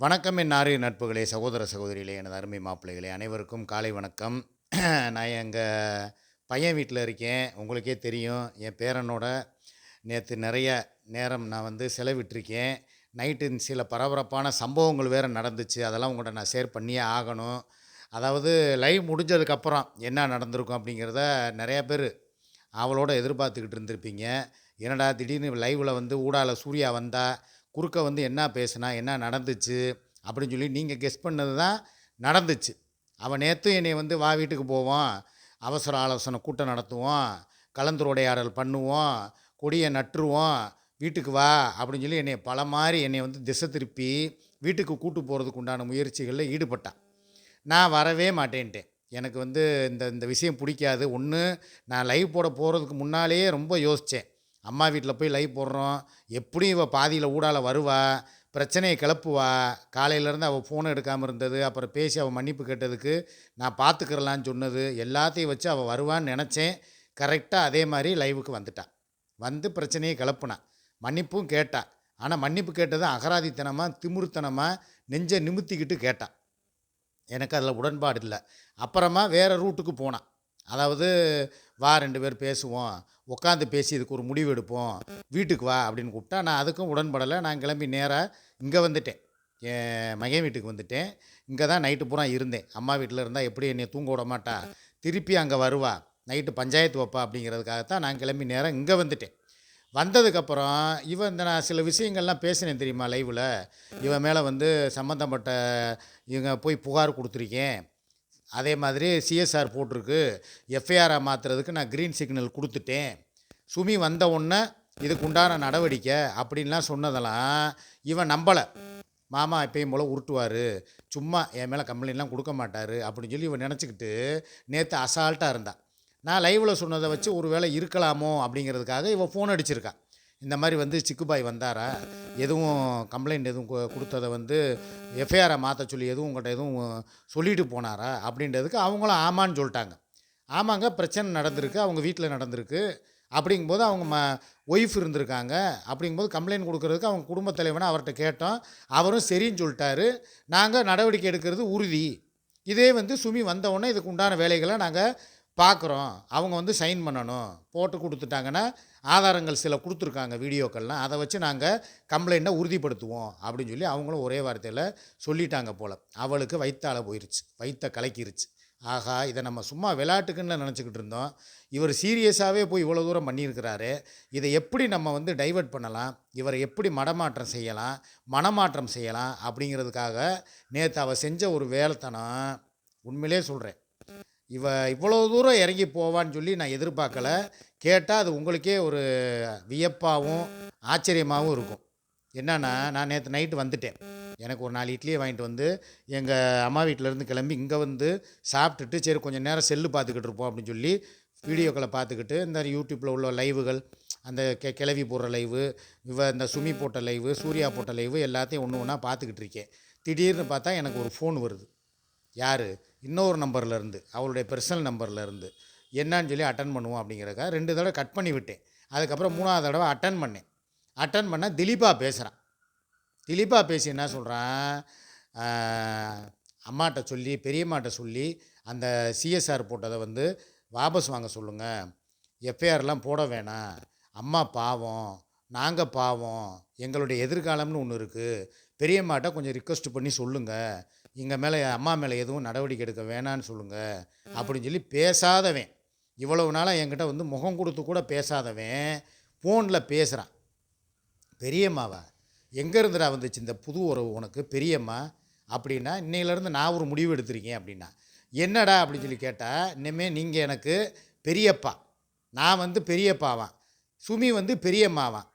வணக்கம் என் ஆரிய நட்புகளே சகோதர சகோதரிகளே எனது அருமை மாப்பிள்ளைகளே அனைவருக்கும் காலை வணக்கம். நான் எங்கள் பையன் வீட்டில் இருக்கேன். உங்களுக்கே தெரியும் என் பேரனோட நேற்று நிறைய நேரம் நான் வந்து செலவிட்டிருக்கேன். நைட்டு சில பரபரப்பான சம்பவங்கள் வேறு நடந்துச்சு. அதெல்லாம் உங்கள்கிட்ட நான் ஷேர் பண்ணியே ஆகணும். அதாவது லைவ் முடிஞ்சதுக்கப்புறம் என்ன நடந்திருக்கும் அப்படிங்கிறத நிறையா பேர் அவளோட எதிர்பார்த்துக்கிட்டு இருந்திருப்பீங்க. என்னடா திடீர்னு லைவில் வந்து ஊடால சூர்யா வந்தால் குறுக்க வந்து என்ன பேசுனா என்ன நடந்துச்சு அப்படின்னு சொல்லி நீங்கள் கெஸ் பண்ணது தான் நடந்துச்சு. அவன் நேற்று என்னை வந்து வா வீட்டுக்கு போவோம் அவசர ஆலோசனை கூட்டம் நடத்துவோம் கலந்துரையாடல் பண்ணுவோம் கொடியை நட்டுருவோம் வீட்டுக்கு வா அப்படின்னு சொல்லி என்னை பல மாதிரி என்னை வந்து திசை திருப்பி வீட்டுக்கு கூட்டு போகிறதுக்கு உண்டான முயற்சிகளில் ஈடுபட்டான். நான் வரவே மாட்டேன்ட்டேன். எனக்கு வந்து இந்த இந்த விஷயம் பிடிக்காது. ஒன்று நான் லைவ் போட போகிறதுக்கு முன்னாலேயே ரொம்ப யோசித்தேன் அம்மா வீட்டில் போய் லைவ் போடுறோம். எப்படியும் இவள் பாதியில் ஊடால வருவா. பிரச்சனையை கிளப்புவா. காலையிலேருந்து அவள் ஃபோன் எடுக்காமல் இருந்தது. அப்புறம் பேசி அவள் மன்னிப்பு கேட்டதுக்கு நான் பார்த்துக்கிறலான்னு சொன்னது. எல்லாத்தையும் வச்சு அவள் வருவான்னு நினச்சேன். கரெக்டாக அதே மாதிரி லைவுக்கு வந்துட்டான் வந்து பிரச்சனையை கிளப்புனான் மன்னிப்பும் கேட்டா. ஆனால் மன்னிப்பு கேட்டது அகராதித்தனமாக திமுருத்தனமாக நெஞ்சை நிமித்திக்கிட்டு கேட்டான் எனக்கு அதில் உடன்பாடு இல்லை. அப்புறமா வேறு ரூட்டுக்கு போனான் அதாவது வா ரெண்டு பேர் பேசுவோம். உட்காந்து பேசி இதுக்கு ஒரு முடிவு எடுப்போம் வீட்டுக்கு வா அப்படின்னு கூப்பிட்டா நான் அதுக்கும் உடன்படலை. நான் கிளம்பி நேராக இங்கே வந்துட்டேன். என் மகன் வீட்டுக்கு வந்துட்டேன். இங்கே தான் நைட்டு பூரா இருந்தேன். அம்மா வீட்டில் இருந்தால் எப்படி என்னை தூங்க விட மாட்டா? திருப்பி அங்கே வருவா. நைட்டு பஞ்சாயத்து வைப்பா அப்படிங்கிறதுக்காகத்தான் நான் கிளம்பி நேராக இங்கே வந்துட்டேன். வந்ததுக்கப்புறம் இவன் இந்த நான் சில விஷயங்கள்லாம் பேசினேன் தெரியுமா லைவில் இவன் மேலே வந்து சம்மந்தப்பட்ட இவங்க போய் புகார் கொடுத்துருக்கேன். அதே மாதிரி சிஎஸ்ஆர் போட்டிருக்கு. எஃப்ஐஆரை மாற்றுறதுக்கு நான் க்ரீன் சிக்னல் கொடுத்துட்டேன். சுமி வந்த உடனே இதுக்கு உண்டான நடவடிக்கை அப்படின்லாம் சொன்னதெல்லாம் இவன் நம்பலை. மாமா எப்பயும் போல் உருட்டுவார். சும்மா என் மேலே கம்ப்ளைண்ட்லாம் கொடுக்க மாட்டார் அப்படின்னு சொல்லி இவன் நினச்சிக்கிட்டு நேற்று அசால்ட்டாக இருந்தான். நான் லைவில் சொன்னதை வச்சு ஒரு வேளை இருக்கலாமோ அப்படிங்கிறதுக்காக இவன் ஃபோன் அடிச்சிருக்கான். இந்த மாதிரி வந்து சிக்குபாய் வந்தாரா? எதுவும் கம்ப்ளைண்ட் எதுவும் கொடுத்ததை வந்து எஃப்ஐஆரை மாற்ற சொல்லி எதுவும் உங்கள்கிட்ட எதுவும் சொல்லிட்டு போனாரா? அப்படின்றதுக்கு அவங்களும் ஆமான்னு சொல்லிட்டாங்க. ஆமாங்க பிரச்சனை நடந்திருக்கு அவங்க வீட்டில் நடந்திருக்கு. அப்படிங்கும்போது அவங்க ம ஒய்ஃப் இருந்திருக்காங்க. அப்படிங்கும்போது கம்ப்ளைண்ட் கொடுக்கறதுக்கு அவங்க குடும்பத் தலைவனை அவர்கிட்ட கேட்டோம். அவரும் சரின்னு சொல்லிட்டாரு. நாங்கள் நடவடிக்கை எடுக்கிறது உறுதி. இதே வந்து சுமி வந்தவுடனே இதுக்கு உண்டான வேலைகளை நாங்கள் பார்க்குறோம். அவங்க வந்து சைன் பண்ணணும். போட்டு கொடுத்துட்டாங்கன்னா ஆதாரங்கள் சில கொடுத்துருக்காங்க வீடியோக்கள்லாம். அதை வச்சு நாங்கள் கம்ப்ளைண்ட்டை உறுதிப்படுத்துவோம் அப்படின்னு சொல்லி அவங்களும் ஒரே வார்த்தையில் சொல்லிட்டாங்க போல். அவளுக்கு வைத்தால போயிருச்சு. வைத்த கலக்கிருச்சு. ஆகா இதை நம்ம சும்மா விளையாட்டுக்குன்னு நினச்சிக்கிட்டு இருந்தோம். இவர் சீரியஸாகவே போய் இவ்வளோ தூரம் பண்ணியிருக்கிறாரு. இதை எப்படி நம்ம வந்து டைவர்ட் பண்ணலாம்? இவரை எப்படி மடமாற்றம் செய்யலாம்? மனமாற்றம் செய்யலாம்? அப்படிங்கிறதுக்காக நேற்று அவள் செஞ்ச ஒரு வேலைத்தனம் உண்மையிலே சொல்கிறேன் இவ இவ்வளோ தூரம் இறங்கி போவான்னு சொல்லி நான் எதிர்பார்க்கல. கேட்டால் அது உங்களுக்கே ஒரு வியப்பாகவும் ஆச்சரியமாகவும் இருக்கும். என்னன்னா நான் நேற்று நைட்டு வந்துட்டேன். எனக்கு ஒரு நாலு இட்லியை வாங்கிட்டு வந்து எங்கள் அம்மா வீட்டிலேருந்து கிளம்பி இங்கே வந்து சாப்பிட்டுட்டு சரி கொஞ்சம் நேரம் செல்லு பார்த்துக்கிட்டு இருப்போம் அப்படின்னு சொல்லி வீடியோக்களை பார்த்துக்கிட்டு இந்த யூடியூப்பில் உள்ள லைவுகள் அந்த கெ கிளவி போடுற லைவு இவ இந்த சுமி போட்ட லைவு சூர்யா போட்ட லைவு எல்லாத்தையும் ஒன்று ஒன்றா பார்த்துக்கிட்டு இருக்கேன். திடீர்னு பார்த்தா எனக்கு ஒரு ஃபோன் வருது. யார்? இன்னொரு நம்பர்லேருந்து அவளுடைய பர்சனல் நம்பர்லேருந்து என்னன்னு சொல்லி அட்டன் பண்ணுவோம் அப்படிங்கிறக்காக ரெண்டு தடவை கட் பண்ணி விட்டேன். அதுக்கப்புறம் மூணாவது தடவை அட்டன் பண்ணேன். அட்டன் பண்ணால் திலீபா பேசுகிறான் திலீபா பேசி என்ன சொல்கிறான் அம்மாட்ட சொல்லி பெரியம்மாட்ட சொல்லி அந்த சிஎஸ்ஆர் போட்டதை வந்து வாபஸ் வாங்க சொல்லுங்கள் எஃப்ஐஆர்லாம் போட வேணாம். அம்மா பாவம் நாங்கள் பாவம் எங்களுடைய எதிர்காலம்னு ஒன்று இருக்குது பெரியம்மாட்ட கொஞ்சம் ரிக்வஸ்ட் பண்ணி சொல்லுங்கள் எங்கள் மேலே அம்மா மேலே எதுவும் நடவடிக்கை எடுக்க வேணான்னு சொல்லுங்கள் அப்படின்னு சொல்லி பேசாதவன். இவ்வளவு நாளாக என்கிட்ட வந்து முகம் கொடுத்து கூட பேசாதவன் ஃபோனில் பேசுகிறான் பெரியம்மாவா எங்கே இருந்துடா வந்துச்சு இந்த புது உறவு உனக்கு பெரியம்மா? அப்படின்னா இன்னையிலேருந்து நான் ஒரு முடிவு எடுத்திருக்கேன் அப்படின்னா. என்னடா அப்படின்னு சொல்லி கேட்டால் இனிமேல் நீங்கள் எனக்கு பெரியப்பா. நான் வந்து பெரியப்பாவான். சுமி வந்து பெரியம்மாவான்.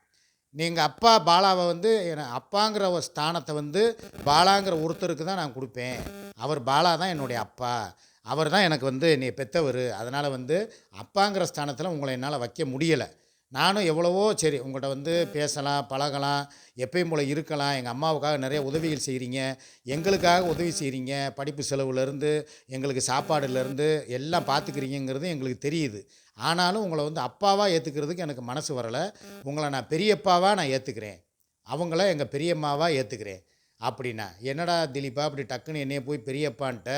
நீங்கள் அப்பா பாலாவை வந்து என- அப்பாங்கிற ஒரு ஸ்தானத்தை வந்து பாலாங்கிற ஒருத்தருக்கு தான் நான் கொடுப்பேன். அவர் பாலா தான் என்னுடைய அப்பா. அவர் தான் எனக்கு வந்து நீ பெத்தவர். அதனால் வந்து அப்பாங்கிற ஸ்தானத்தில் உங்களை என்னால் வைக்க முடியலை. நானும் எவ்வளவோ சரி உங்கள்கிட்ட வந்து பேசலாம் பழகலாம் எப்பயும் போல் இருக்கலாம். எங்கள் அம்மாவுக்காக நிறைய உதவிகள் செய்கிறீங்க எங்களுக்காக உதவி செய்கிறீங்க படிப்பு செலவுலேருந்து எங்களுக்கு சாப்பாடுலேருந்து எல்லாம் பார்த்துக்கிறீங்கிறது எங்களுக்கு தெரியுது. ஆனாலும் உங்களை வந்து அப்பாவாக ஏற்றுக்கிறதுக்கு எனக்கு மனசு வரலை. உங்களை நான் பெரியப்பாவாக நான் ஏற்றுக்கிறேன் அவங்கள எங்கள் பெரியம்மாவாக ஏற்றுக்கிறேன் அப்படின்னா என்னடா திலீப்பா அப்படி டக்குன்னு என்னைய போய் பெரியப்பான்ட்ட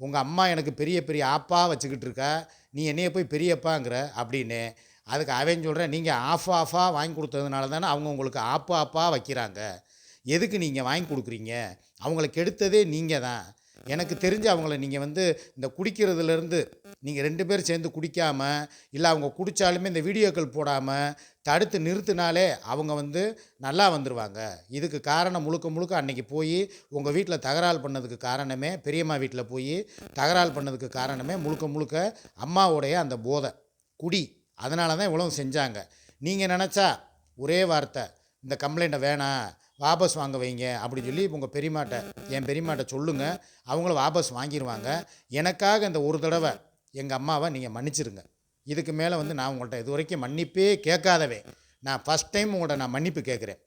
உங்கள் அம்மா எனக்கு பெரிய பெரிய ஆப்பா வச்சுக்கிட்டு இருக்கா நீ என்னைய போய் பெரியப்பாங்கிற அப்படின்னு அதுக்கு அவன் சொல்கிறேன் நீங்கள் ஆஃப் ஆஃபாக வாங்கி கொடுத்ததுனால தானே அவங்க உங்களுக்கு ஆப்பா ஆப்பா வைக்கிறாங்க. எதுக்கு நீங்கள் வாங்கி கொடுக்குறீங்க? அவங்களுக்கு எடுத்ததே நீங்கள் தான். எனக்கு தெரிஞ்சு அவங்கள நீங்கள் வந்து இந்த குடிக்கிறதுலேருந்து நீங்கள் ரெண்டு பேரும் சேர்ந்து குடிக்காமல் இல்லை அவங்க குடித்தாலுமே இந்த வீடியோக்கள் போடாமல் தடுத்து நிறுத்தினாலே அவங்க வந்து நல்லா வந்துடுவாங்க இதுக்கு காரணம் முழுக்க முழுக்க அன்னைக்கு போய் உங்கள் வீட்டில் தகராறு பண்ணதுக்கு காரணமே பெரியம்மா வீட்டில் போய் தகராறு பண்ணதுக்கு காரணமே முழுக்க முழுக்க அம்மாவுடைய அந்த போதை. குடி. அதனால தான் இவ்வளவு செஞ்சாங்க. நீங்கள் நினச்சா ஒரே வார்த்தை இந்த கம்ப்ளைண்ட்டை வேணாம். வாபஸ் வாங்க வைங்க அப்படின்னு சொல்லி உங்கள் பெரியமாட்ட என் பெரியமாட்ட சொல்லுங்கள் அவங்கள வாபஸ் வாங்கிடுவாங்க எனக்காக இந்த ஒரு தடவை எங்கள் அம்மாவை நீங்கள் மன்னிச்சிருங்க. இதுக்கு மேலே வந்து நான் உங்கள்கிட்ட இது வரைக்கும் மன்னிப்பே கேட்காதவே நான் ஃபஸ்ட் டைம் உங்கள்கிட்ட நான் மன்னிப்பு கேட்குறேன்.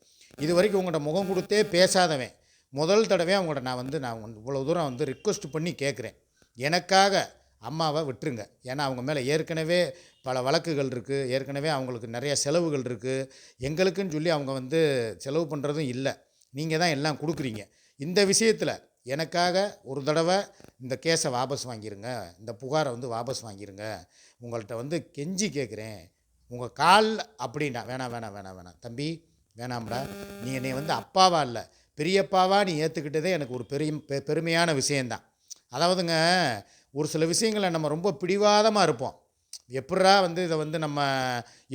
இது வரைக்கும் உங்கள்கிட்ட முகம் கொடுத்தே பேசாதவன். முதல் தடவை அவங்கள்ட்ட நான் வந்து நான் இவ்வளோ தூரம் வந்து ரிக்வெஸ்ட் பண்ணி கேட்குறேன். எனக்காக அம்மாவை விட்டுருங்க. ஏன்னா அவங்க மேலே ஏற்கனவே பல வழக்குகள் இருக்குது ஏற்கனவே அவங்களுக்கு நிறைய செலவுகள் இருக்குது எங்களுக்குன்னு சொல்லி அவங்க வந்து செலவு பண்ணுறதும் இல்லை. நீங்கள் தான் எல்லாம் கொடுக்குறீங்க. இந்த விஷயத்தில் எனக்காக ஒரு தடவை இந்த கேஸை வாபஸ் வாங்கிருங்க. இந்த புகாரை வந்து வாபஸ் வாங்கிருங்க. உங்கள்கிட்ட வந்து கெஞ்சி கேட்குறேன் உங்கள் கால் அப்படின்னா வேணாம் வேணாம் வேணாம் வேணாம். தம்பி வேணாம்டா. நீ என்னை வந்து அப்பாவா இல்லை. பெரியப்பாவா நீ ஏற்றுக்கிட்டதே எனக்கு ஒரு பெரிய பெ- பெருமையான விஷயந்தான் அதாவதுங்க ஒரு சில விஷயங்களை நம்ம ரொம்ப பிடிவாதமாக இருப்போம். எப்பட்றா வந்து இதை வந்து நம்ம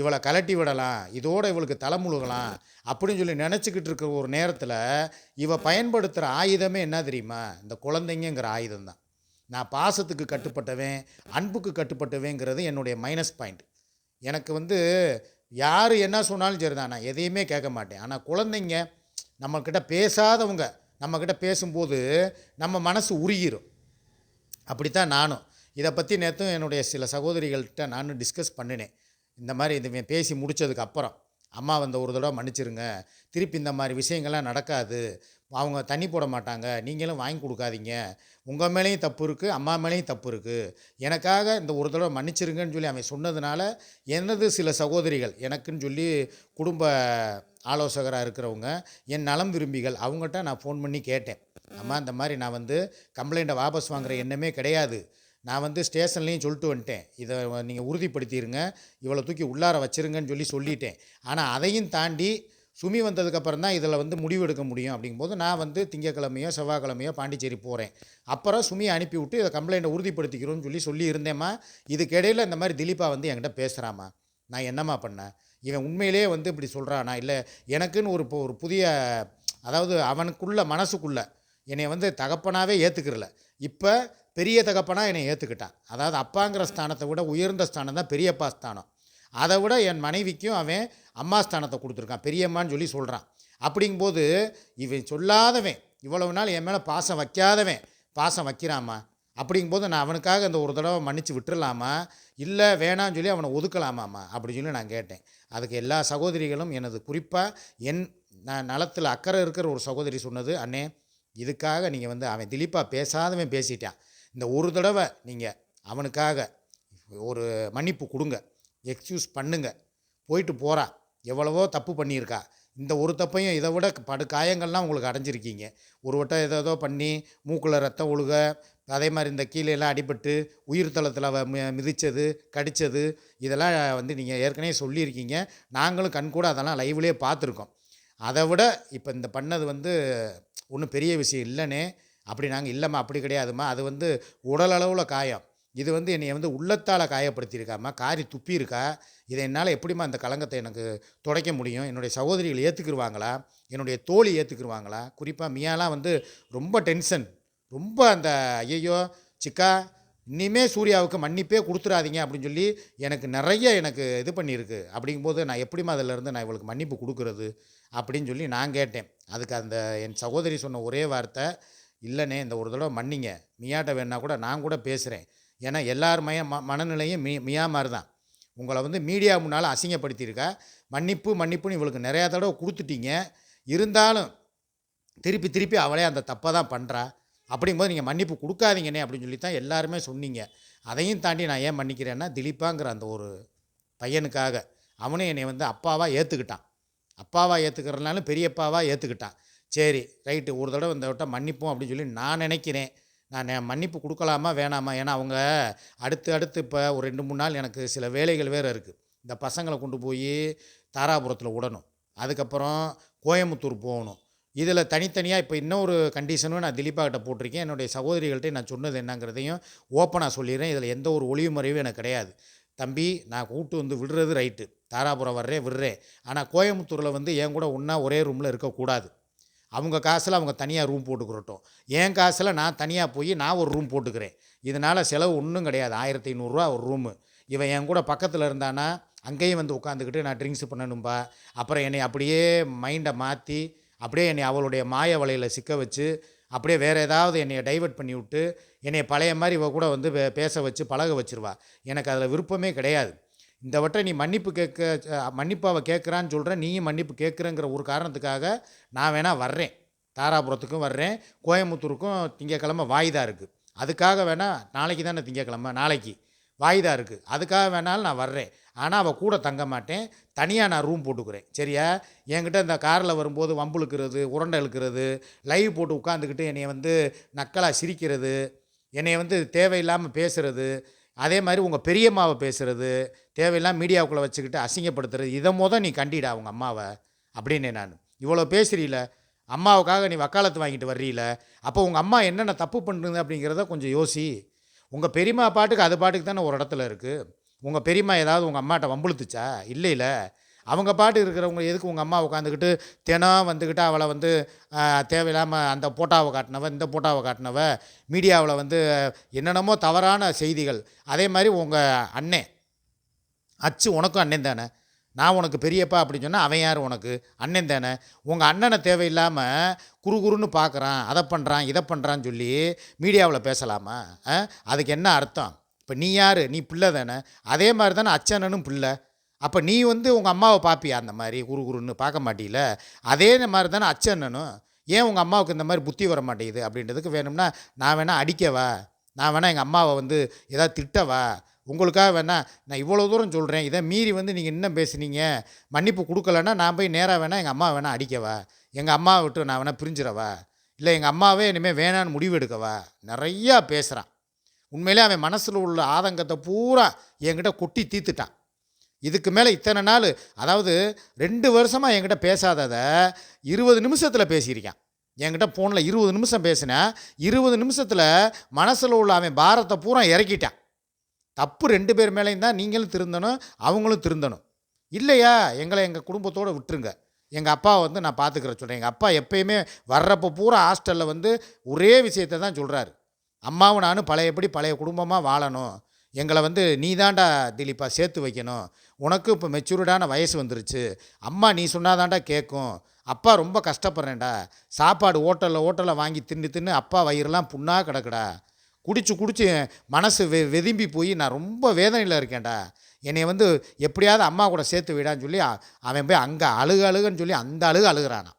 இவளை கலட்டி விடலாம் இதோடு இவளுக்கு தலைமுழுகலாம் அப்படின்னு சொல்லி நினச்சிக்கிட்டு இருக்கிற ஒரு நேரத்தில் இவ பயன்படுத்துகிற ஆயுதமே என்ன தெரியுமா? இந்த குழந்தைங்கங்கிற ஆயுதம் தான். நான் பாசத்துக்கு கட்டுப்பட்டவேன் அன்புக்கு கட்டுப்பட்டவேங்கிறது என்னுடைய மைனஸ் பாயிண்ட் எனக்கு வந்து யார் என்ன சொன்னாலும் சரிதான். நான் எதையுமே கேட்க மாட்டேன். ஆனால் குழந்தைங்க நம்மக்கிட்ட பேசாதவங்க நம்மக்கிட்ட பேசும்போது நம்ம மனசு உருகிரும். அப்படித்தான் நானும். இதை பற்றி நேற்றும் என்னுடைய சில சகோதரிகள்கிட்ட நானும் டிஸ்கஸ் பண்ணினேன். இந்த மாதிரி இது பேசி முடித்ததுக்கு அப்புறம் அம்மா வந்த ஒரு தடவை மன்னிச்சிருங்க. திருப்பி இந்த மாதிரி விஷயங்கள்லாம் நடக்காது. அவங்க தண்ணி போட மாட்டாங்க. நீங்களும் வாங்கி கொடுக்காதீங்க. உங்கள் மேலேயும் தப்பு இருக்குது அம்மா மேலேயும் தப்பு இருக்குது எனக்காக இந்த ஒரு தடவை மன்னிச்சிருங்கன்னு சொல்லி அவன் சொன்னதுனால எனது சில சகோதரிகள் எனக்குன்னு சொல்லி குடும்ப ஆலோசகராக இருக்கிறவங்க என் நலம் விரும்பிகள் அவங்ககிட்ட நான் ஃபோன் பண்ணி கேட்டேன். அம்மா இந்த மாதிரி நான் வந்து கம்ப்ளைண்ட்டை வாபஸ் வாங்குற எண்ணமே கிடையாது. நான் வந்து ஸ்டேஷன்லேயும் சொல்லிட்டு வந்துட்டேன். இதை நீங்கள் உறுதிப்படுத்திடுங்க இவ்வளோ தூக்கி உள்ளார வச்சிருங்கன்னு சொல்லி சொல்லிட்டேன். ஆனால் அதையும் தாண்டி சுமி வந்ததுக்கப்புறம் தான் இதில் வந்து முடிவு எடுக்க முடியும் அப்படிங்கும்போது நான் வந்து திங்கக்கிழமையோ செவ்வாய்க்கிழமையோ பாண்டிச்சேரி போகிறேன் அப்புறம் சுமியை அனுப்பி விட்டு இதை கம்ப்ளைண்ட்டை உறுதிப்படுத்திக்கிறோன்னு சொல்லி சொல்லியிருந்தேம்மா. இதுக்கிடையில் இந்த மாதிரி திலீப்பா வந்து என்கிட்ட பேசுகிறாம்மா நான் என்னம்மா பண்ணேன்? இவன் உண்மையிலேயே வந்து இப்படி சொல்கிறானா இல்லை எனக்குன்னு ஒரு இப்போ ஒரு புதிய அதாவது அவனுக்குள்ள மனசுக்குள்ள என்னை வந்து தகப்பனாகவே ஏற்றுக்கிறல இப்போ பெரிய தகப்பனாக என்னை ஏற்றுக்கிட்டான் அதாவது அப்பாங்கிற ஸ்தானத்தை விட உயர்ந்த ஸ்தானம் தான் பெரியப்பா ஸ்தானம். அதை விட என் மனைவிக்கும் அவன் அம்மா ஸ்தானத்தை கொடுத்துருக்கான் பெரியம்மான்னு சொல்லி சொல்கிறான் அப்படிங்கும்போது இவன் சொல்லாதவன் இவ்வளவு நாள் என் மேலே பாசம் வைக்காதவன் பாசம் வைக்கிறாமா அப்படிங்கும்போது நான் அவனுக்காக இந்த ஒரு தடவை மன்னிச்சு விட்டுறலாமா? இல்லை வேணான்னு சொல்லி அவனை ஒதுக்கலாமாம்மா? அப்படின்னு சொல்லி நான் கேட்டேன். அதுக்கு எல்லா சகோதரிகளும் எனது குறிப்பாக என் நான் நலத்தில் அக்கறை இருக்கிற ஒரு சகோதரி சொன்னது அண்ணே இதுக்காக நீங்கள் வந்து அவன் திலீப்பாக பேசாதவன் பேசிட்டான். இந்த ஒரு தடவை நீங்கள் அவனுக்காக ஒரு மன்னிப்பு கொடுங்க. எக்ஸ்கியூஸ் பண்ணுங்கள் போயிட்டு போகிறா எவ்வளவோ தப்பு பண்ணியிருக்கா. இந்த ஒரு தப்பையும் இதை விட படு காயங்கள்லாம் உங்களுக்கு அடைஞ்சிருக்கீங்க. ஒரு வட்டம் ஏதோ ஏதோ பண்ணி மூக்கில் ரத்தம் ஒழுக அதே மாதிரி இந்த கீழே எல்லாம் அடிபட்டு உயிர் தளத்தில் மிதித்தது கடித்தது இதெல்லாம் வந்து நீங்கள் ஏற்கனவே சொல்லியிருக்கீங்க. நாங்களும் கண்கூட அதெல்லாம் லைவ்லேயே பார்த்துருக்கோம். அதை விட இப்போ இந்த பண்ணது வந்து ஒன்றும் பெரிய விஷயம் இல்லைனே. அப்படி நாங்கள் இல்லைம்மா அப்படி கிடையாதும்மா. அது வந்து உடல் அளவில் காயம். இது வந்து என்னை வந்து உள்ளத்தால் காயப்படுத்தியிருக்காம்மா காரி துப்பியிருக்கா? இதை என்னால் எப்படிம்மா அந்த களங்கத்தை எனக்கு துடைக்க முடியும்? என்னுடைய சகோதரிகள் ஏற்றுக்குருவாங்களா என்னுடைய தோழி ஏற்றுக்குருவாங்களா குறிப்பாக மியாலாம் வந்து ரொம்ப டென்ஷன். ரொம்ப அந்த ஐயையோ சிக்கா இனிமே சூர்யாவுக்கு மன்னிப்பே கொடுத்துறாதீங்க அப்படின்னு சொல்லி எனக்கு நிறைய எனக்கு இது பண்ணியிருக்கு. அப்படிங்கும்போது நான் எப்படிம்மா அதிலேருந்து நான் இவளுக்கு மன்னிப்பு கொடுக்குறது அப்படின்னு சொல்லி நான் கேட்டேன். அதுக்கு அந்த என் சகோதரி சொன்ன ஒரே வார்த்தை இல்லைண்ணே இந்த ஒரு தடவை மன்னிங்க. மியாட்ட வேணா கூட நான் கூட பேசுகிறேன் ஏன்னா எல்லார் மய ம மனநிலையும் மீ மியாமார் தான் உங்களை வந்து மீடியா முன்னால் அசிங்கப்படுத்தியிருக்கா. மன்னிப்பு மன்னிப்புன்னு இவளுக்கு நிறையா தடவை கொடுத்துட்டீங்க. இருந்தாலும் திருப்பி திருப்பி அவளே அந்த தப்பை தான் பண்ணுறா அப்படிங்கும்போது நீங்கள் மன்னிப்பு கொடுக்காதீங்கண்ணே அப்படின்னு சொல்லி தான் எல்லாருமே சொன்னீங்க. அதையும் தாண்டி நான் ஏன் மன்னிக்கிறேன்னா திலீப்பாங்கிற அந்த ஒரு பையனுக்காக அவனும் என்னை வந்து அப்பாவாக ஏற்றுக்கிட்டான் அப்பாவாக ஏற்றுக்கிறனாலும் பெரியப்பாவாக ஏற்றுக்கிட்டான் சரி ரைட்டு ஒரு தடவை இந்த வட்டம் மன்னிப்போம் அப்படின்னு சொல்லி நான் நினைக்கிறேன். நான் மன்னிப்பு கொடுக்கலாமா வேணாமா? ஏன்னா அவங்க அடுத்து அடுத்து இப்போ ஒரு ரெண்டு மூணு நாள் எனக்கு சில வேலைகள் வேறு இருக்குது இந்த பசங்களை கொண்டு போய் தாராபுரத்தில் விடணும் அதுக்கப்புறம் கோயம்புத்தூர் போகணும். இதில் தனித்தனியாக இப்போ இன்னொரு கண்டிஷனும் நான் திலீபாகிட்ட போட்டிருக்கேன். என்னுடைய சகோதரிகள்கிட்ட நான் சொன்னது என்னங்கிறதையும் ஓப்பனாக சொல்லிடுறேன். இதில் எந்த ஒரு ஒளிவு மறைவும் எனக்கு கிடையாது. தம்பி நான் கூட்டு வந்து விடுறது ரைட்டு தாராபுரம் வர்றேன் விடுறேன். ஆனால் கோயம்புத்தூரில் வந்து என் கூட ஒன்றா ஒரே ரூமில் இருக்கக்கூடாது. அவங்க காசில் அவங்க தனியாக ரூம் போட்டுக்கிறட்டும். என் காசில் நான் தனியாக போய் நான் ஒரு ரூம் போட்டுக்கிறேன். இதனால் செலவு ஒன்றும் கிடையாது. ஆயிரத்தி ஐநூறுரூவா ஒரு ரூமு. இவன் என் கூட பக்கத்தில் இருந்தானா அங்கேயும் வந்து உட்காந்துக்கிட்டு நான் ட்ரிங்க்ஸ் பண்ணணும்பா. அப்புறம் என்னை அப்படியே மைண்டை மாற்றி அப்படியே என்னை அவளுடைய மாய வலையில் சிக்க வச்சு அப்படியே வேறு ஏதாவது என்னை டைவர்ட் பண்ணி விட்டு என்னை பழைய மாதிரி இவ கூட வந்து பேச வச்சு பழக வச்சிருவா. எனக்கு அதில் விருப்பமே கிடையாது. இந்த வட்டை நீ மன்னிப்பு கேட்க மன்னிப்பு அவள் கேட்குறான்னு சொல்கிறேன் நீயும் மன்னிப்பு கேட்குறேங்கிற ஒரு காரணத்துக்காக நான் வேணால் வர்றேன். தாராபுரத்துக்கும் வர்றேன். கோயம்புத்தூருக்கும் திங்கக்கிழமை வாய்தா இருக்குது அதுக்காக வேணால் நாளைக்கு தானே திங்கக்கிழமை நாளைக்கு வாய்தா இருக்குது அதுக்காக வேணாலும் நான் வர்றேன். ஆனால் அவள் கூட தங்க மாட்டேன். தனியாக நான் ரூம் போட்டுக்கிறேன். சரியா? என்கிட்ட இந்த காரில் வரும்போது வம்பு இழுக்கிறது உருண்டை இழுக்கிறது லைவ் போட்டு உட்காந்துக்கிட்டு என்னை வந்து நக்கலாக சிரிக்கிறது என்னை வந்து தேவையில்லாமல் பேசுகிறது அதே மாதிரி உங்கள் பெரியம்மாவை பேசுகிறது தேவையெல்லாம் மீடியாவுக்குள்ளே வச்சுக்கிட்டு அசிங்கப்படுத்துறது இதை மொதல் நீ கண்டிடா அவங்க அம்மாவை அப்படின்னே நான். இவ்வளோ பேசுகிறீல அம்மாவுக்காக நீ வக்காலத்து வாங்கிட்டு வர்றீல அப்போ உங்கள் அம்மா என்னென்ன தப்பு பண்ணுறது அப்படிங்கிறத கொஞ்சம் யோசி. உங்கள் பெரியம்மா பாட்டுக்கு அது பாட்டுக்கு தானே ஒரு இடத்துல இருக்குது உங்கள் பெரியம்மா ஏதாவது உங்கள் அம்மாட்ட வம்புழுத்துச்சா? இல்லை அவங்க பாட்டு இருக்கிறவங்க எதுக்கு உங்கள் அம்மா உட்காந்துக்கிட்டு தினம் வந்துக்கிட்டு அவளை வந்து தேவையில்லாமல் அந்த போட்டாவை காட்டினவ இந்த போட்டாவை காட்டினவ மீடியாவில் வந்து என்னென்னமோ தவறான செய்திகள். அதே மாதிரி உங்கள் அண்ணன் அச்சு உனக்கும் அண்ணன் தானே? நான் உனக்கு பெரியப்பா அப்படின்னு சொன்னால் அவன் யார் உனக்கு? அண்ணன் தானே? உங்கள் அண்ணனை தேவையில்லாமல் குறு குறுன்னு பார்க்குறான் அதை பண்ணுறான் இதை பண்ணுறான்னு சொல்லி மீடியாவில் பேசலாமா? அதுக்கு என்ன அர்த்தம்? இப்போ நீ யார்? நீ பிள்ளை தானே? அதே மாதிரி தானே அச்சனனும் பிள்ளை. அப்போ நீ வந்து உங்கள் அம்மாவை பார்ப்பியா அந்த மாதிரி குறு குருன்னு பார்க்க மாட்டியில? அதே மாதிரி தானே அச்சண்ணனும் ஏன் உங்கள் அம்மாவுக்கு இந்த மாதிரி புத்தி வர மாட்டேங்குது அப்படின்றதுக்கு வேணும்னா நான் வேணால் அடிக்கவா? நான் வேணால் எங்கள் அம்மாவை வந்து ஏதாவது திட்டவா? உங்களுக்காக வேணால் நான் இவ்வளோ தூரம் சொல்கிறேன் இதை மீறி வந்து நீங்கள் இன்னும் பேசுனீங்க. மன்னிப்பு கொடுக்கலன்னா நான் போய் நேராக வேணால் எங்கள் அம்மா வேணால் அடிக்கவா? எங்கள் அம்மாவை விட்டு நான் வேணால் பிரிஞ்சிடவா? இல்லை எங்கள் அம்மாவே இனிமேல் வேணான்னு முடிவு எடுக்கவா நிறையா பேசுகிறான் உண்மையிலே அவன் மனசில் உள்ள ஆதங்கத்தை பூரா என்கிட்ட கொட்டி தீர்த்துட்டான். இதுக்கு மேலே இத்தனை நாள் அதாவது ரெண்டு வருஷமாக என்கிட்ட பேசாததை இருபது நிமிஷத்தில் பேசியிருக்கான். என்கிட்ட ஃபோனில் இருபது நிமிஷம் பேசினேன் இருபது நிமிஷத்தில் மனசில் உள்ள அவன் பாரத்தை பூரா இறக்கிட்டான். தப்பு ரெண்டு பேர் மேலேயும் தான் நீங்களும் திருந்தணும் அவங்களும் திருந்தணும். இல்லையா? எங்களை எங்கள் குடும்பத்தோடு விட்டுருங்க. எங்கள் அப்பாவை வந்து நான் பார்த்துக்கிற சொல்கிறேன் எங்கள் அப்பா எப்பயுமே வர்றப்போ பூரா ஹாஸ்டலில் வந்து ஒரே விஷயத்தை தான் சொல்கிறாரு அம்மாவும் நானும் பழையபடி பழைய குடும்பமாக வாழணும். எங்களை வந்து நீ தாண்டா திலீப்பா சேர்த்து வைக்கணும். உனக்கு இப்போ மெச்சூர்டான வயசு வந்துருச்சு. அம்மா நீ சொன்னாதாண்டா கேட்கும் அப்பா ரொம்ப கஷ்டப்படுறேன்டா. சாப்பாடு ஹோட்டலில் ஹோட்டலில் வாங்கி தின்னு தின்னு அப்பா வயிறுலாம் புண்ணாக கிடக்குடா. குடிச்சு குடிச்சு மனசு வெ வெதும்பி போய் நான் ரொம்ப வேதனையில் இருக்கேன்டா. என்னை வந்து எப்படியாவது அம்மா கூட சேர்த்து விடான்னு சொல்லி அவன் போய் அங்கே அழுக அழுகன்னு சொல்லி அந்த அழுக அழுகிறானான்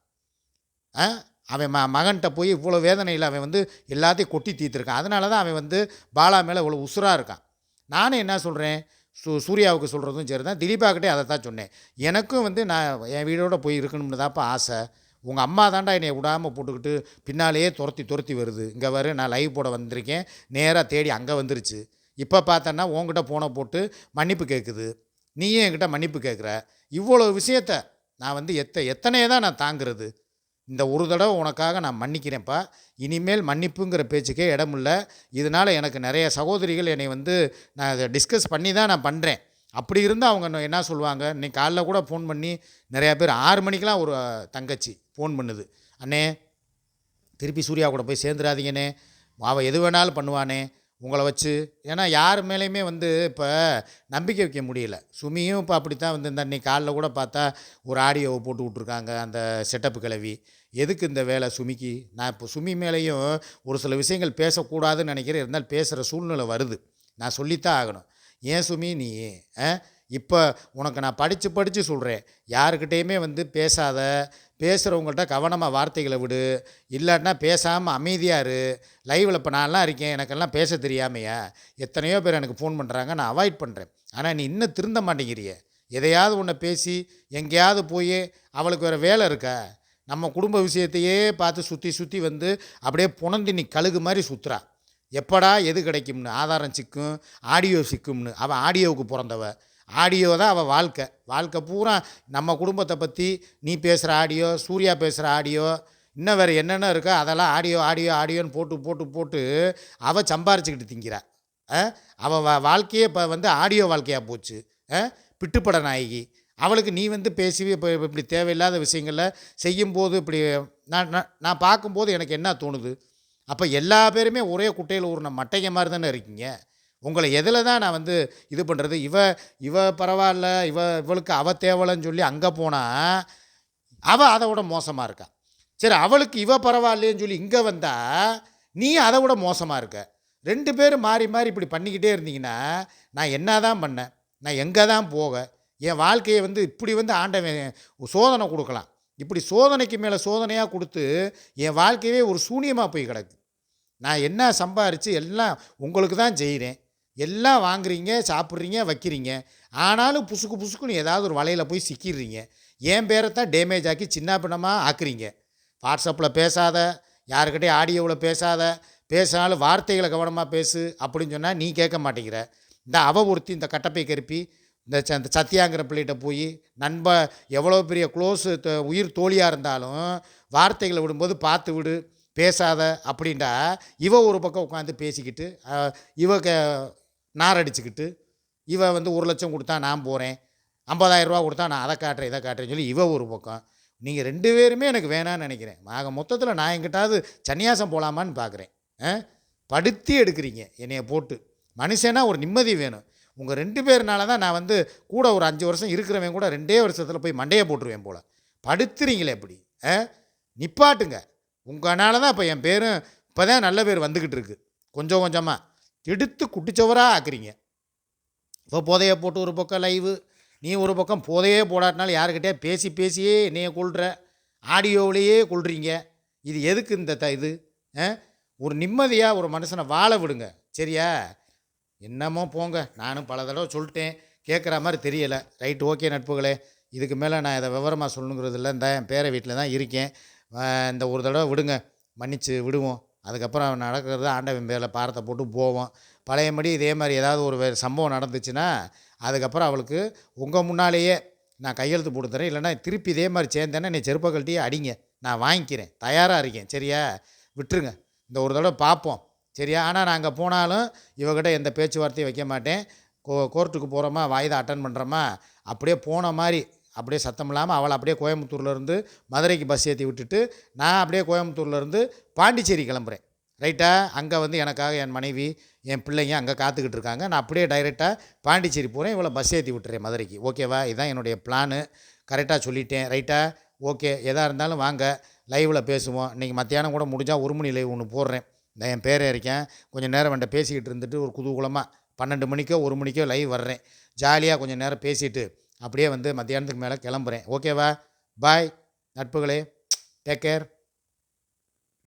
ஆ அவன் ம மகன்கிட்ட போய் இவ்வளோ வேதனையில் அவன் வந்து எல்லாத்தையும் கொட்டி தீர்த்துருக்கான். அதனால தான் அவன் வந்து பாலா மேலே இவ்வளோ உசுராக இருக்கான். நானும் என்ன சொல்கிறேன் சூ சூர்யாவுக்கு சொல்கிறதும் சரி தான் திலீபாக்கிட்டே அதை தான் சொன்னேன். எனக்கும் வந்து நான் என் வீடோட போய் இருக்கணும்னு தான்ப்பா ஆசை. உங்கள் அம்மா தாண்டா என்னை விடாமல் போட்டுக்கிட்டு பின்னாலேயே துரத்தி துரத்தி வருது. இங்கே வர நான் லைவ் போட வந்திருக்கேன். நேராக தேடி அங்கே வந்துருச்சு. இப்போ பார்த்தேன்னா உங்ககிட்ட போனை போட்டு மன்னிப்பு கேட்குது நீயும் என்கிட்ட மன்னிப்பு கேட்குற இவ்வளோ விஷயத்த நான் வந்து எத்த எத்தனையே தான் நான் தாங்குறது. இந்த ஒரு தடவை உனக்காக நான் மன்னிக்கிறேன்ப்பா. இனிமேல் மன்னிப்புங்கிற பேச்சுக்கே இடமில்ல. இதனால் எனக்கு நிறைய சகோதரிகள் என்னை வந்து நான் அதை டிஸ்கஸ் பண்ணி தான் நான் பண்ணுறேன் அப்படி இருந்தால் அவங்க என்ன- என்ன சொல்லுவாங்க? இன்னைக்கு காலைல கூட ஃபோன் பண்ணி நிறையா பேர் ஆறு மணிக்கெலாம் ஒரு தங்கச்சி ஃபோன் பண்ணுது. அண்ணே திருப்பி சூர்யா கூட போய் சேர்ந்துடாதீங்கண்ணே. அவள் எது வேணாலும் பண்ணுவானே உங்களை வச்சு. ஏன்னா யார் மேலேயுமே வந்து இப்போ நம்பிக்கை வைக்க முடியல. சுமியும் இப்போ அப்படி தான் வந்து இந்த அன்னைக்கு காலைல கூட பார்த்தா ஒரு ஆடியோவை போட்டு விட்ருக்காங்க அந்த செட்டப்பு கிளவி. எதுக்கு இந்த வேலை சுமிக்கு? நான் இப்போ சுமி மேலேயும் ஒரு சில விஷயங்கள் பேசக்கூடாதுன்னு நினைக்கிறேன். இருந்தாலும் பேசுகிற சூழ்நிலை வருது. நான் சொல்லித்தான் ஆகணும். ஏன் சுமி நீ இப்போ உனக்கு நான் படித்து படித்து சொல்கிறேன் யாருக்கிட்டேயுமே வந்து பேசாத பேசுகிறவங்கள்ட்ட கவனமாக வார்த்தைகளை விடு. இல்லாட்டினா பேசாமல் அமைதியாக இரு. லைவில் இப்போ நான்லாம் இருக்கேன். எனக்கெல்லாம் பேச தெரியாமையா? எத்தனையோ பேர் எனக்கு ஃபோன் பண்ணுறாங்க நான் அவாய்ட் பண்ணுறேன் ஆனால் நீ இன்னும் திருந்த மாட்டேங்கிறிய. எதையாவது ஒன்று பேசி எங்கேயாவது போய் அவளுக்கு வேறு வேலை இருக்கா? நம்ம குடும்ப விஷயத்தையே பார்த்து சுற்றி சுற்றி வந்து அப்படியே புனந்தினி கழுகு மாதிரி சுற்றுறா எப்படா எது கிடைக்கும்னு? ஆதாரம் சிக்கும் ஆடியோ சிக்கும்னு. அவள் ஆடியோவுக்கு பிறந்தவ. ஆடியோ தான் அவள் வாழ்க்கை. வாழ்க்கை பூரா நம்ம குடும்பத்தை பற்றி நீ பேசுகிற ஆடியோ சூர்யா பேசுகிற ஆடியோ இன்னும் வேறு என்னென்ன இருக்கோ அதெல்லாம் ஆடியோ ஆடியோ ஆடியோன்னு போட்டு போட்டு போட்டு அவள் சம்பாரிச்சுக்கிட்டு திங்கிறா. அவள் வா வாழ்க்கையே இப்போ வந்து ஆடியோ வாழ்க்கையாக போச்சு. பிட்டுப்பட நாயகி. அவளுக்கு நீ வந்து பேசி இப்போ இப்படி தேவையில்லாத விஷயங்களில் செய்யும்போது இப்படி நான் நான் நான் பார்க்கும்போது எனக்கு என்ன தோணுது? அப்போ எல்லா பேருமே ஒரே குட்டையில் ஊறின மட்டைங்க மாதிரி தானே இருக்கீங்க. உங்களை எதில் தான் நான் வந்து இது பண்ணுறது இவ இவ பரவாயில்ல இவ இவளுக்கு அவ தேவலைன்னு சொல்லி அங்கே போனால் அவள் அதை விட மோசமாக இருக்கா? சரி அவளுக்கு இவ பரவாயில்லைன்னு சொல்லி இங்கே வந்தா நீ அதை விட மோசமாக இருக்க. ரெண்டு பேரும் மாறி மாறி இப்படி பண்ணிக்கிட்டே இருந்தீங்கன்னா நான் என்ன தான் பண்ணேன்? நான் எங்கே தான் போக? என் வாழ்க்கையை வந்து இப்படி வந்து ஆண்டவன் சோதனை கொடுக்கலாம். இப்படி சோதனைக்கு மேலே சோதனையாக கொடுத்து என் வாழ்க்கையே ஒரு சூனியமாக போய் கிடக்கு. நான் என்ன சம்பாரித்து எல்லாம் உங்களுக்கு தான் செய்கிறேன் எல்லாம் வாங்குறீங்க சாப்பிட்றீங்க வைக்கிறீங்க. ஆனாலும் புசுக்கு புசுக்குன்னு ஏதாவது ஒரு வலையில் போய் சிக்கிடுறீங்க. என் பேரை தான் டேமேஜ் ஆக்கி சின்ன பின்னமாக ஆக்குறீங்க. வாட்ஸ்அப்பில் பேசாத யாருக்கிட்டே ஆடியோவில் பேசாத பேசினாலும் வார்த்தைகளை கவனமாக பேசு அப்படின்னு சொன்னால் நீ கேட்க மாட்டேங்கிற. இந்த அவ ஒருத்தி இந்த கட்டப்பை கருப்பி இந்த ச- இந்த சத்தியாங்கிற பிள்ளைகிட்ட போய் நண்ப எவ்வளோ பெரிய க்ளோஸு உயிர் தோழியாக இருந்தாலும் வார்த்தைகளை விடும்போது பார்த்து விடு பேசாத அப்படின்டா இவ ஒரு பக்கம் உட்காந்து பேசிக்கிட்டு இவ க நார் அடிச்சுக்கிட்டு இவ வந்து ஒரு லட்சம் கொடுத்தா நான் போகிறேன் ஐம்பதாயிரம் ரூபா கொடுத்தா நான் அதை காட்டுறேன் இதை காட்டுறேன்னு சொல்லி இவ ஒரு பக்கம். நீங்கள் ரெண்டு பேருமே எனக்கு வேணான்னு நினைக்கிறேன். ஆக மொத்தத்தில் நான் எங்கிட்டாவது சன்னியாசம் போகலாமான்னு பார்க்குறேன் படுத்தி எடுக்கிறீங்க என்னையை போட்டு. மனுஷனா ஒரு நிம்மதி வேணும். உங்கள் ரெண்டு பேர்னால தான் நான் வந்து கூட ஒரு அஞ்சு வருஷம் இருக்கிறவன் கூட ரெண்டே வருஷத்தில் போய் மண்டையை போட்டுருவேன் போல். படுத்துறீங்களே இப்படி. ஆ? நிப்பாட்டுங்க. உங்களால தான் இப்போ என் பேரும் இப்போ தான் நல்ல பேர் வந்துக்கிட்டு இருக்கு. கொஞ்சம் கொஞ்சமாக எடுத்து குட்டிச்சவராக ஆக்குறீங்க. இப்போ போதையை போட்டு ஒரு பக்கம் லைவு நீ ஒரு பக்கம் போதையே போடாட்டினாலும் யாருக்கிட்டே பேசி பேசியே என்னைய கொள்கிற ஆடியோவிலேயே கொள்கிறீங்க இது எதுக்கு இந்த த இது? ஆ? ஒரு நிம்மதியாக ஒரு மனுஷனை வாழ விடுங்க. சரியா? என்னமோ போங்க. நானும் பல தடவை சொல்லிட்டேன். கேட்குற மாதிரி தெரியலை. ரைட் ஓகே நட்புகளே. இதுக்கு மேலே நான் இதை விவரமாக சொல்லணுங்கிறது இல்லை இந்த என் பேரை வீட்டில் தான் இருக்கேன். இந்த ஒரு தடவை விடுங்க. மன்னித்து விடுவோம். அதுக்கப்புறம் நடக்கிறது ஆண்டவன் பேரில் பாரத்தை போட்டு போவோம் பழையபடி இதே மாதிரி ஏதாவது ஒரு சம்பவம் நடந்துச்சுன்னா அதுக்கப்புறம் அவளுக்கு உங்கள் முன்னாலேயே நான் கையெழுத்து போட்டு தரேன். இல்லைன்னா திருப்பி இதே மாதிரி சேர்ந்தேன்னா நீ செருப்பை கழட்டியே அடிங்க. நான் வாங்கிக்கிறேன். தயாராக இருக்கேன். சரியா? விட்டுருங்க. இந்த ஒரு தடவை பார்ப்போம். சரியா? ஆனால் நான் அங்கே போனாலும் இவகிட்ட எந்த பேச்சுவார்த்தையும் வைக்க மாட்டேன். கோ கோர்ட்டுக்கு போகிறோமா வாய்தா அட்டன் பண்ணுறோமா அப்படியே போன மாதிரி அப்படியே சத்தம் இல்லாமல் அவளை அப்படியே கோயம்புத்தூர்லேருந்து மதுரைக்கு பஸ் ஏற்றி விட்டுட்டு நான் அப்படியே கோயம்புத்தூர்லேருந்து பாண்டிச்சேரி கிளம்புறேன். ரைட்டாக அங்கே வந்து எனக்காக என் மனைவி என் பிள்ளைங்க அங்கே காத்துக்கிட்டு இருக்காங்க. நான் அப்படியே டைரெக்டாக பாண்டிச்சேரி போகிறேன் இவளை பஸ் ஏற்றி விட்டுறேன் மதுரைக்கு. ஓகேவா இதுதான் என்னுடைய பிளானு கரெக்டாக சொல்லிட்டேன். ரைட்டாக ஓகே எதாக இருந்தாலும் வாங்க. லைவில் பேசுவோம். இன்றைக்கி மத்தியானம் கூட முடிஞ்சால் ஒரு மணி லைவ் ஒன்று போடுறேன். இந்த என் பேரே இருக்கேன். கொஞ்சம் நேரம் வேண்ட பேசிக்கிட்டு இருந்துட்டு ஒரு குதூகூலமாக பன்னெண்டு மணிக்கோ ஒரு மணிக்கோ லைவ் வர்றேன். ஜாலியாக கொஞ்சம் நேரம் பேசிட்டு அப்படியே வந்து மத்தியானத்துக்கு மேலே கிளம்புறேன். ஓகேவா பாய் நட்புகளே. Take care